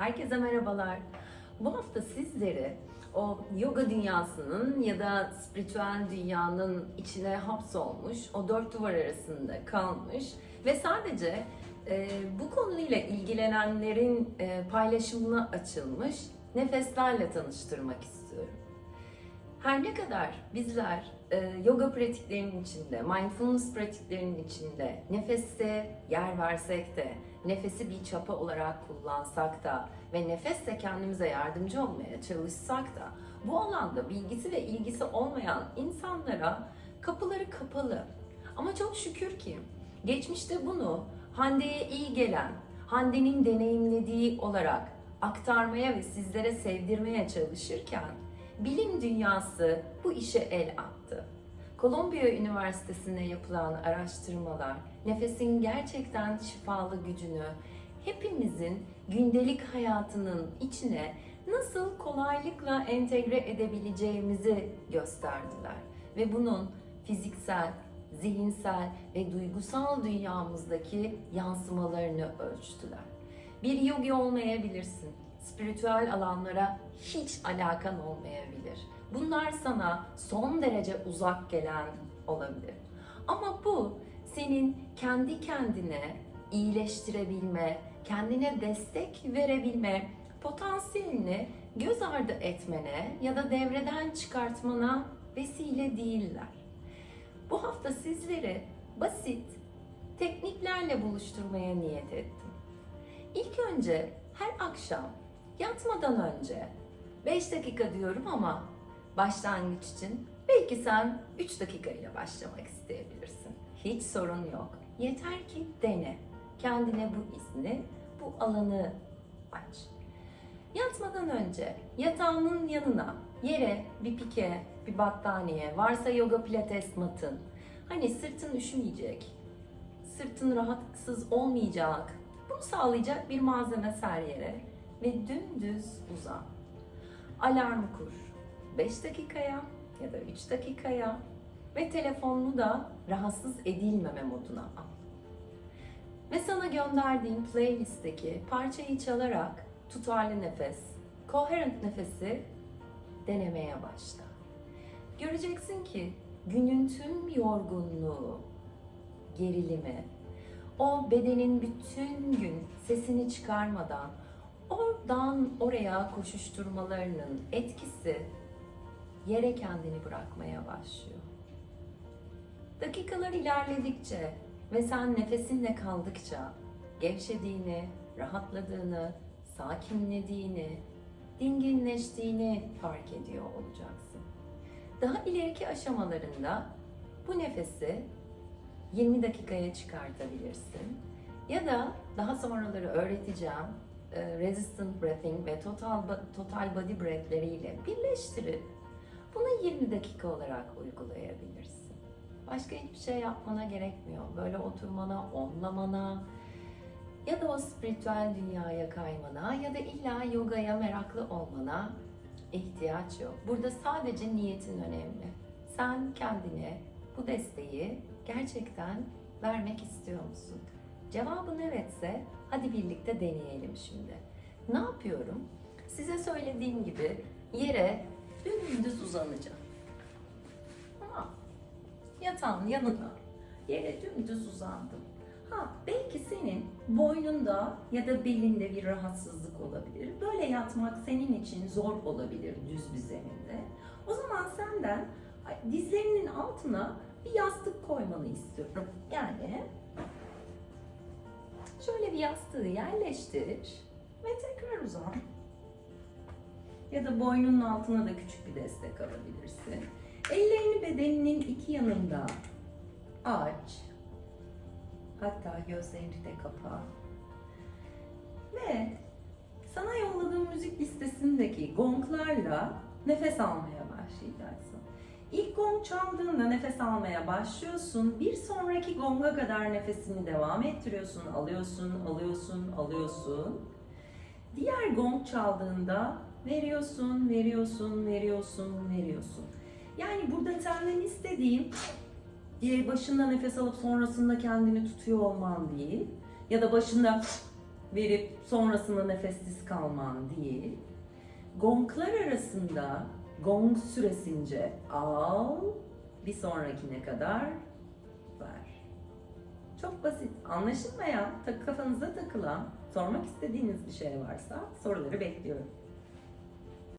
Herkese merhabalar. Bu hafta sizleri o yoga dünyasının ya da spiritüel dünyanın içine hapsolmuş, o dört duvar arasında kalmış ve sadece e, bu konuyla ilgilenenlerin e, paylaşımına açılmış nefeslerle tanıştırmak istiyorum. Her ne kadar bizler e, yoga pratiklerinin içinde, mindfulness pratiklerinin içinde nefeste yer versek de, nefesi bir çapa olarak kullansak da ve nefesle kendimize yardımcı olmaya çalışsak da bu alanda bilgisi ve ilgisi olmayan insanlara kapıları kapalı. Ama çok şükür ki geçmişte bunu Hande'ye iyi gelen, Hande'nin deneyimlediği olarak aktarmaya ve sizlere sevdirmeye çalışırken bilim dünyası bu işe el attı. Kolombiya Üniversitesi'nde yapılan araştırmalar nefesin gerçekten şifalı gücünü hepimizin gündelik hayatının içine nasıl kolaylıkla entegre edebileceğimizi gösterdiler ve bunun fiziksel, zihinsel ve duygusal dünyamızdaki yansımalarını ölçtüler. Bir yogi olmayabilirsin. Spiritüel alanlara hiç alakan olmayabilir. Bunlar sana son derece uzak gelen olabilir. Ama bu senin kendi kendine iyileştirebilme, kendine destek verebilme potansiyelini göz ardı etmene ya da devreden çıkartmana vesile değiller. Bu hafta sizleri basit tekniklerle buluşturmaya niyet ettim. İlk önce her akşam yatmadan önce 5 dakika diyorum ama başlangıç için belki sen 3 dakika ile başlamak isteyebilirsin. Hiç sorun yok. Yeter ki dene. Kendine bu izni, bu alanı aç. Yatmadan önce yatağının yanına yere bir pike, bir battaniye, varsa yoga pilates matın. Hani sırtın üşümeyecek, sırtın rahatsız olmayacak, bunu sağlayacak bir malzeme ser yere ve dümdüz uzan. Alarm kur. 5 dakikaya ya da 3 dakikaya ve telefonunu da rahatsız edilmeme moduna al. Ve sana gönderdiğim playlistteki parçayı çalarak tutarlı nefes, coherent nefesi denemeye başla. Göreceksin ki günün tüm yorgunluğu, gerilimi, o bedenin bütün gün sesini çıkarmadan oradan oraya koşuşturmalarının etkisi yere kendini bırakmaya başlıyor. Dakikalar ilerledikçe ve sen nefesinle kaldıkça gevşediğini, rahatladığını, sakinlediğini, dinginleştiğini fark ediyor olacaksın. Daha ileriki aşamalarında bu nefesi 20 dakikaya çıkartabilirsin. Ya da daha sonraları öğreteceğim resistant breathing ve total total body breath'leriyle birleştirip bunu 20 dakika olarak uygulayabilirsin. Başka hiçbir şey yapmana gerekmiyor. Böyle oturmana, onlamana ya da o spiritüel dünyaya kaymana ya da illa yogaya meraklı olmana ihtiyaç yok. Burada sadece niyetin önemli. Sen kendine bu desteği gerçekten vermek istiyor musun? Cevabın evetse hadi birlikte deneyelim şimdi. Ne yapıyorum? Size söylediğim gibi yere dümdüz uzanacağım. Tamam. Yatağın yanına yere dümdüz uzandım. Ha belki senin boynunda ya da belinde bir rahatsızlık olabilir. Böyle yatmak senin için zor olabilir düz bir zeminde. O zaman senden dizlerinin altına bir yastık koymanı istiyorum. Yani şöyle bir yastığı yerleştir ve tekrar uzan. Ya da boynunun altına da küçük bir destek alabilirsin. Ellerini bedeninin iki yanında aç. Hatta gözlerini de kapa. Ve sana yolladığım müzik listesindeki gonglarla nefes almaya başlayacaksın. İlk gong çaldığında nefes almaya başlıyorsun. Bir sonraki gonga kadar nefesini devam ettiriyorsun. Alıyorsun, alıyorsun, alıyorsun. Diğer gong çaldığında veriyorsun, veriyorsun, veriyorsun, veriyorsun. Yani burada senden istediğim diye başında nefes alıp sonrasında kendini tutuyor olman değil. Ya da başında verip sonrasında nefessiz kalman değil. Gonglar arasında gong süresince al, bir sonrakine kadar ver. Çok basit. Anlaşılmayan, tak kafanıza takılan, sormak istediğiniz bir şey varsa soruları bekliyorum.